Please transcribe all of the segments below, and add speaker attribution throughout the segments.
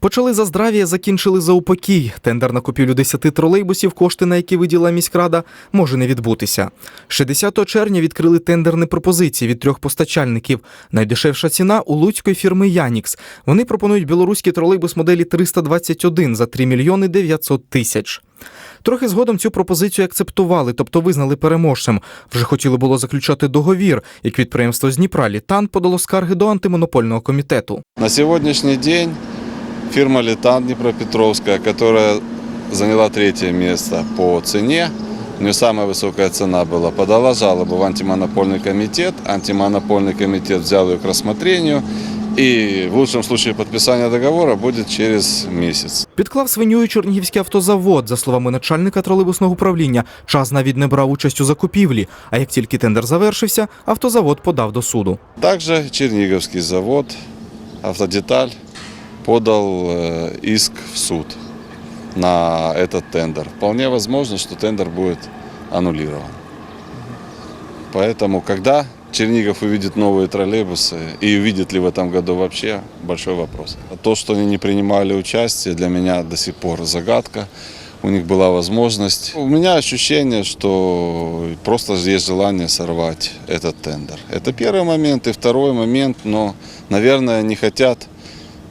Speaker 1: Почали за здрав'я, закінчили за упокій. Тендер на купівлю 10 тролейбусів, кошти на які виділа міськрада, може не відбутися. 60 червня відкрили тендерні пропозиції від трьох постачальників. Найдешевша ціна у луцької фірми Янікс. Вони пропонують білоруський тролейбус моделі 321 за 3 мільйони 900 тисяч. Трохи згодом цю пропозицію акцептували, тобто визнали переможцем. Вже хотіли було заключати договір, як підприємство з Дніпра Літан подало скарги до антимонопольного комітету.
Speaker 2: На сегодняшний день фирма «Летан» Днепропетровская, которая заняла третье место по цене, у нее самая высокая цена была, подала жалобу в антимонопольный комитет. Антимонопольный комитет взял ее к рассмотрению. И в лучшем случае подписание договора будет через месяц.
Speaker 1: Підклав свиню і Чернігівський автозавод. За словами начальника тролейбусного управління, час навіть не брав участь у закупівлі. А як тільки тендер завершився, автозавод подав до суду.
Speaker 2: Также Черниговский завод «Автодеталь» Подал э, иск в суд на этот тендер. Вполне возможно, что тендер будет аннулирован. Поэтому, когда Чернигов увидит новые троллейбусы и увидит ли в этом году вообще, большой вопрос. То, что они не принимали участие, для меня до сих пор загадка. У них была возможность. У меня ощущение, что просто есть желание сорвать этот тендер. Это первый момент. И второй момент, но, наверное, не хотят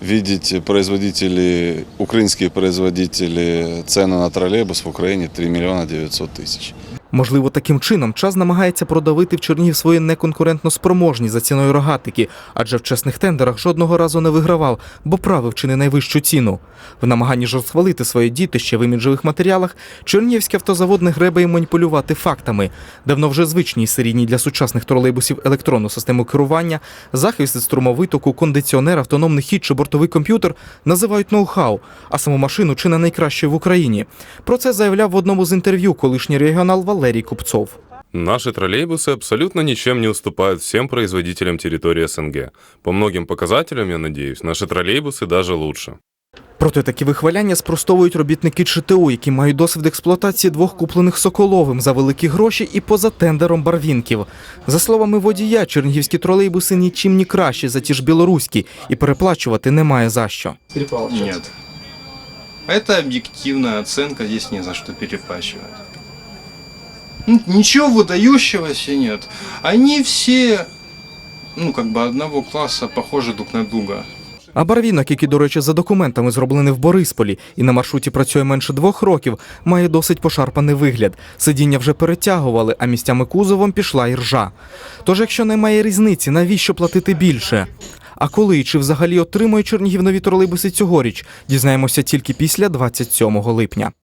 Speaker 2: видеть производители, украинские производители цену на троллейбус в Украине 3 миллиона 900 тысяч.
Speaker 1: Можливо, таким чином час намагається продавити в Чернігів свої неконкурентно спроможні за ціною рогатики, адже в чесних тендерах жодного разу не вигравав, бо правив чи не найвищу ціну. В намаганні ж розхвалити своє дітище в іміджових матеріалах Чернігівський автозавод не гребає маніпулювати фактами. Давно вже звичній серійній для сучасних тролейбусів електронну систему керування, захист струмовитоку, кондиціонер, автономний хід чи бортовий комп'ютер називають ноу-хау, а саму машину чи не найкращою в Україні. Про це заявляв в одному з інтерв'ю колишній регіонал Валерій Купцов.
Speaker 3: Наши троллейбусы абсолютно ничем не уступают всем производителям территории СНГ. По многим показателям, я надеюсь, наши троллейбусы даже лучше.
Speaker 1: Проте такі вихваляння спростовують робітники ЧТУ, які мають досвід експлуатації двох куплених соколовим за великі гроші і поза тендером барвінків. За словами водія, чернігівські тролейбуси нічим не кращі за ті ж білоруські, і переплачувати немає за що.
Speaker 4: Нет. Это объективная оценка, здесь не за что переплачивать. Ничего выдающегося нет. Они все, ну, как бы одного класса похожи друг на друга.
Speaker 1: А барвінок, який, до речі, за документами зроблений в Борисполі і на маршруті працює менше двох років, має досить пошарпаний вигляд. Сидіння вже перетягували, а місцями кузовом пішла і ржа. Тож, якщо немає різниці, навіщо платити більше? А коли чи взагалі отримує Чернігів нові тролейбуси цьогоріч, дізнаємося тільки після 27 липня.